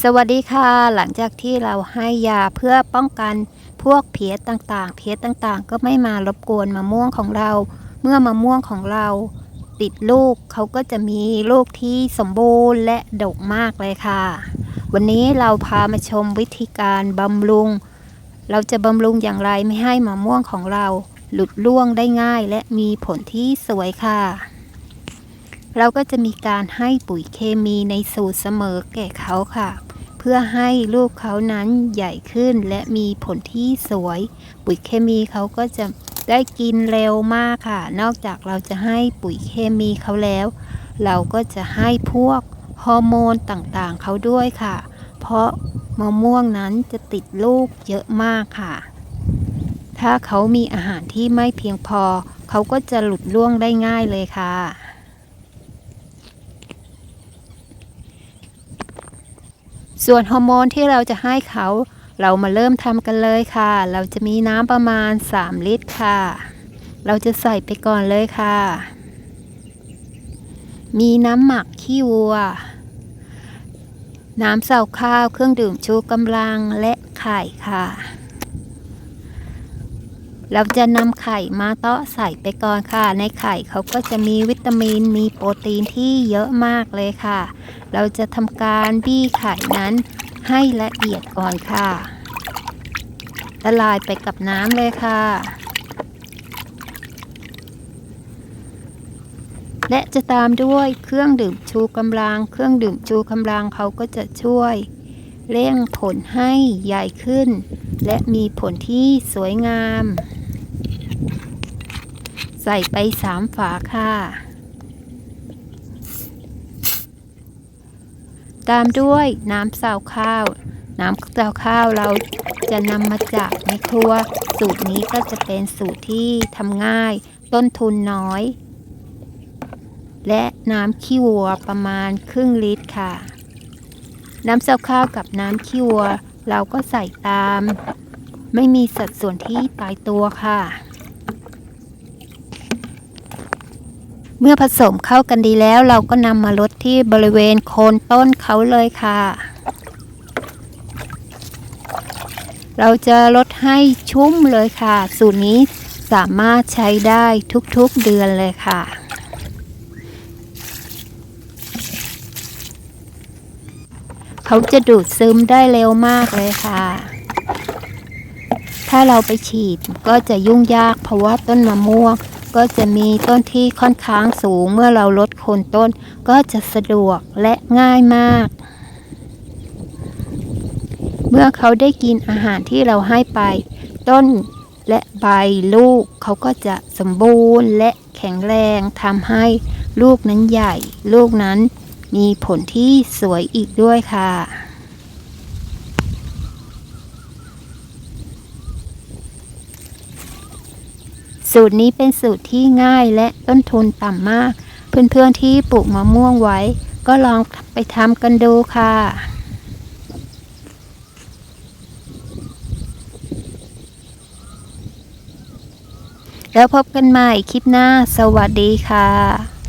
สวัสดีค่ะ หลังจากที่เราให้ยาเพื่อป้องกันพวกเพี้ยต่างๆ เพี้ยต่างๆ ก็ไม่มารบกวนมะม่วงของเรา เมื่อมะม่วงของเราติดลูกเขาก็จะมีลูกที่สมบูรณ์และดกมากเลยค่ะ วันนี้เราพามาชมวิธีการบำรุง เราจะบำรุงอย่างไรไม่ให้มะม่วงของเรา หลุดร่วงได้ง่ายและมีผลที่สวยค่ะ เราก็จะมีการให้ปุ๋ยเคมีในสูตรเสมอแก่เขาค่ะ เพื่อให้ลูกเขานั้นใหญ่ขึ้นและมีผลที่สวย ปุ๋ยเคมีเขาก็จะได้กินเร็วมากค่ะ นอกจากเราจะให้ปุ๋ยเคมีเขาแล้ว เราก็จะให้พวกฮอร์โมนต่างๆเขาด้วยค่ะ เพราะมะม่วงนั้นจะติดลูกเยอะมากค่ะ ถ้าเขามีอาหารที่ไม่เพียงพอ เขาก็จะหลุดร่วงได้ง่ายเลยค่ะ ส่วนฮอร์โมนที่เราจะให้เขา เรามาเริ่มทำกันเลยค่ะ เราจะมีน้ำประมาณ 3 ลิตรค่ะ เราจะใส่ไปก่อนเลยค่ะ มีน้ำหมักขี้วัว น้ำเสาข้าวเครื่องดื่มชูกำลังและไข่ค่ะ เราจะนำไข่มาเตาะใส่ไปก่อนค่ะ ในไข่เขาก็จะมีวิตามินมีโปรตีนที่เยอะมากเลยค่ะ เราจะทำการบี้ไข่นั้นให้ละเอียดก่อนค่ะละลายไปกับน้ำเลยค่ะ และจะตามด้วยเครื่องดื่มชูกำลัง เครื่องดื่มชูกำลังเขาก็จะช่วยเร่งผลให้ใหญ่ขึ้น และมีผลที่สวยงาม ใส่ไปสามฝาค่ะ ตามด้วยน้ำเสาข้าว น้ำเสาข้าวเราจะนำมาจากในครัว สูตรนี้ก็จะเป็นสูตรที่ทำง่าย ต้นทุนน้อย และน้ำขี้วัวประมาณครึ่งลิตรค่ะ น้ำเสาข้าวกับน้ำขี้วัว เราก็ใส่ตาม ไม่มีสัดส่วนที่ตายตัวค่ะ เมื่อผสมเข้ากันดีแล้ว เราก็นำมาลดที่บริเวณโคนต้นเขาเลยค่ะ เราจะลดให้ชุ่มเลยค่ะ สูตรนี้สามารถใช้ได้ทุกๆเดือนเลยค่ะเขาจะดูดซึมได้เร็วมากเลยค่ะ ถ้าเราไปฉีดก็จะยุ่งยากเพราะว่าต้นมะม่วง ก็จะมีต้นที่ค่อนข้างสูงเมื่อเราลดโคนต้น ก็จะสะดวกและง่ายมาก เมื่อเขาได้กินอาหารที่เราให้ไป ต้นและใบลูกเขาก็จะสมบูรณ์และแข็งแรงทำให้ลูกนั้นใหญ่ ลูกนั้นมีผลที่สวยอีกด้วยค่ะ สูตรนี้เป็นสูตรที่ง่ายและต้นทุนต่ำมาก เพื่อนๆที่ปลูกมะม่วงไว้ ก็ลองไปทำกันดูค่ะแล้วพบกันใหม่คลิปหน้า สวัสดีค่ะ